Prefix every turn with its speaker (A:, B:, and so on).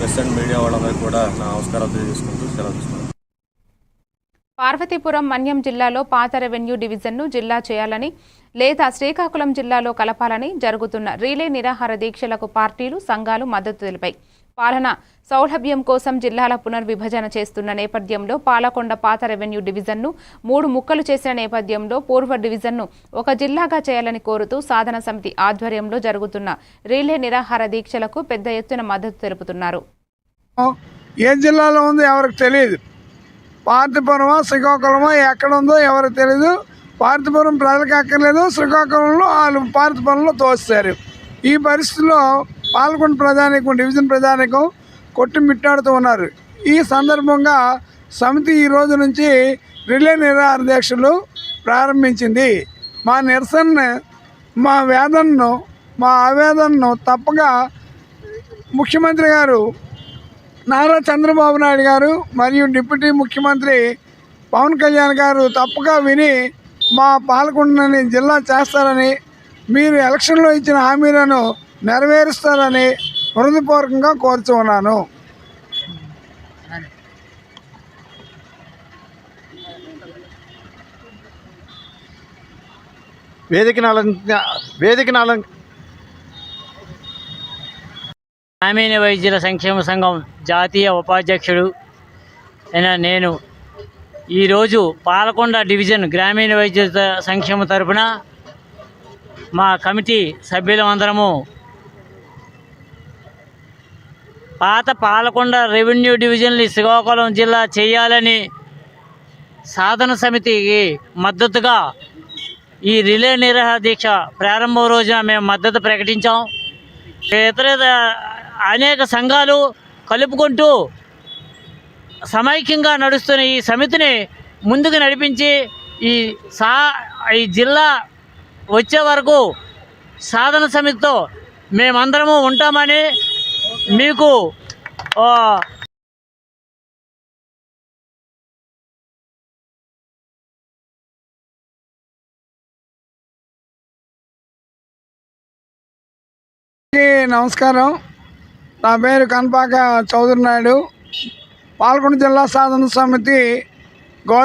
A: Press and media వాళ్ళందరికీ కూడా నా నమస్కారాలు తెలియజేసుకుంటూ సెలవు తీసుకున్నాను
B: పార్వతీపురం మన్యం జిల్లాలో పాత రెవెన్యూ డివిజన్ను జిల్లా చేయాలని లేదా శ్రీకాకుళం జిల్లాలో కలపాలని జరుగుతున్న రీలే నిరాహార దీక్షలకు పార్టీలు సంఘాలు మద్దతు తెలిపాయి. పాలన సౌలభ్యం కోసం జిల్లాల పునర్విభజన చేస్తున్న నేపథ్యంలో పాలకొండ పాత రెవెన్యూ డివిజన్ను మూడు ముక్కలు చేసిన నేపథ్యంలో పూర్వ డివిజన్ను ఒక జిల్లాగా చేయాలని కోరుతూ సాధన సమితి ఆధ్వర్యంలో జరుగుతున్న రీలే నిరాహార దీక్షలకు పెద్ద ఎత్తున మద్దతు తెలుపుతున్నారు.
C: ఏ జిల్లాలో ఉందో ఎవరికి తెలియదు పార్తిపురమా శ్రీకాకుళమా ఎక్కడ ఉందో ఎవరికి తెలియదు పార్తిపురం ప్రజలకు అక్కర్లేదు శ్రీకాకుళంలో వాళ్ళు పార్తిపురంలో తోస్తారు. ఈ పరిస్థితిలో పాల్గొండ ప్రజానికం డివిజన్ ప్రజానికం కొట్టుమిట్టాడుతూ ఉన్నారు. ఈ సందర్భంగా సమితి ఈ రోజు నుంచి రిలే నిరాహార దీక్షలు ప్రారంభించింది. మా నిరసన మా వేదనను మా ఆవేదనను తప్పగా ముఖ్యమంత్రి గారు నారా చంద్రబాబు నాయుడు గారు మరియు డిప్యూటీ ముఖ్యమంత్రి పవన్ కళ్యాణ్ గారు తప్పగా విని మా పాలకొండని జిల్లా చేస్తారని మీరు ఎలక్షన్లో ఇచ్చిన హామీలను నెరవేరుస్తారని హృదయపూర్వకంగా కోరుచు ఉన్నాను.
D: వేదికను అలంక వేదికను
E: గ్రామీణ వైద్యుల సంక్షేమ సంఘం జాతీయ ఉపాధ్యక్షుడు అయిన నేను ఈరోజు పాలకొండ డివిజన్ గ్రామీణ వైద్య త- సంక్షేమ తరపున మా కమిటీ సభ్యులమందరము పాత పాలకొండ రెవెన్యూ డివిజన్లు శ్రీకాకుళం జిల్లా చేయాలని సాధన సమితికి మద్దతుగా ఈ రిలే నిరహ దీక్ష ప్రారంభం రోజున మేము మద్దతు ప్రకటించాం. ఇతర అనేక సంఘాలు కలుపుకుంటూ సమైక్యంగా నడుస్తున్న ఈ సమితిని ముందుకు నడిపించి ఈ సా ఈ జిల్లా వచ్చే వరకు సాధన సమితితో మేమందరము ఉంటామని మీకు
C: నమస్కారం. నా పేరు కనపాక చౌదరి నాయుడు. పాల్గొండ జిల్లా సాధన సమితి గౌరవ